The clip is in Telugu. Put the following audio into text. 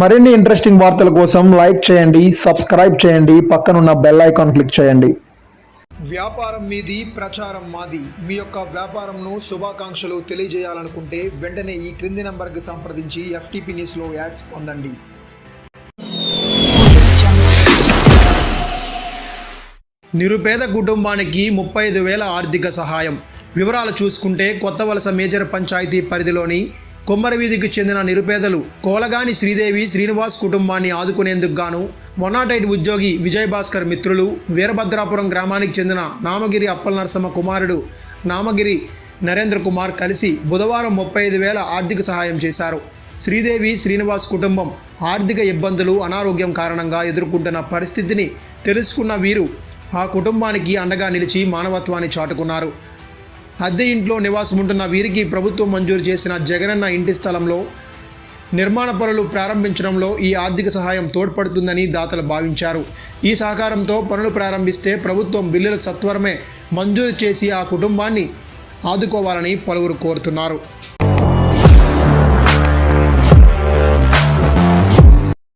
మరిన్ని ఇంట్రెస్టింగ్ వార్తల కోసం లైక్ చేయండి సబ్స్క్రైబ్ చేయండి పక్కనున్న బెల్ ఐకాన్ క్లిక్ చేయండి. వ్యాపారం మీది ప్రచారం మాది. మీ యొక్క వ్యాపారంను శుభాకాంక్షలు తెలియజేయాలనుకుంటే వెంటనే ఈ క్రింది నంబర్కి సంప్రదించి ఎఫ్టీపీ న్యూస్లో యాడ్స్ పొందండి. నిరుపేద కుటుంబానికి ముప్పై ఐదు వేల ఆర్థిక సహాయం. వివరాలు చూసుకుంటే కొత్త వలస మేజర్ పంచాయతీ పరిధిలోని కొమ్మరవీధికి చెందిన నిరుపేదలు కోలగాని శ్రీదేవి శ్రీనివాస్ కుటుంబాన్ని ఆదుకునేందుకు గాను మొనాటైట్ ఉద్యోగి విజయ్ భాస్కర్ మిత్రులు వీరభద్రాపురం గ్రామానికి చెందిన నామగిరి అప్పల నరసమ్మ కుమారుడు నామగిరి నరేంద్ర కుమార్ కలిసి బుధవారం ముప్పై ఐదు వేల ఆర్థిక సహాయం చేశారు. శ్రీదేవి శ్రీనివాస్ కుటుంబం ఆర్థిక ఇబ్బందులు అనారోగ్యం కారణంగా ఎదుర్కొంటున్న పరిస్థితిని తెలుసుకున్న వీరు ఆ కుటుంబానికి అండగా నిలిచి మానవత్వాన్ని చాటుకున్నారు. అద్దె ఇంట్లో నివాసం ఉంటున్న వీరికి ప్రభుత్వం మంజూరు చేసిన జగనన్న ఇంటి స్థలంలో నిర్మాణ పనులు ప్రారంభించడంలో ఈ ఆర్థిక సహాయం తోడ్పడుతుందని దాతలు భావించారు. ఈ సహకారంతో పనులు ప్రారంభిస్తే ప్రభుత్వం బిల్లుల సత్వరమే మంజూరు చేసి ఆ కుటుంబాన్ని ఆదుకోవాలని పలువురు కోరుతున్నారు.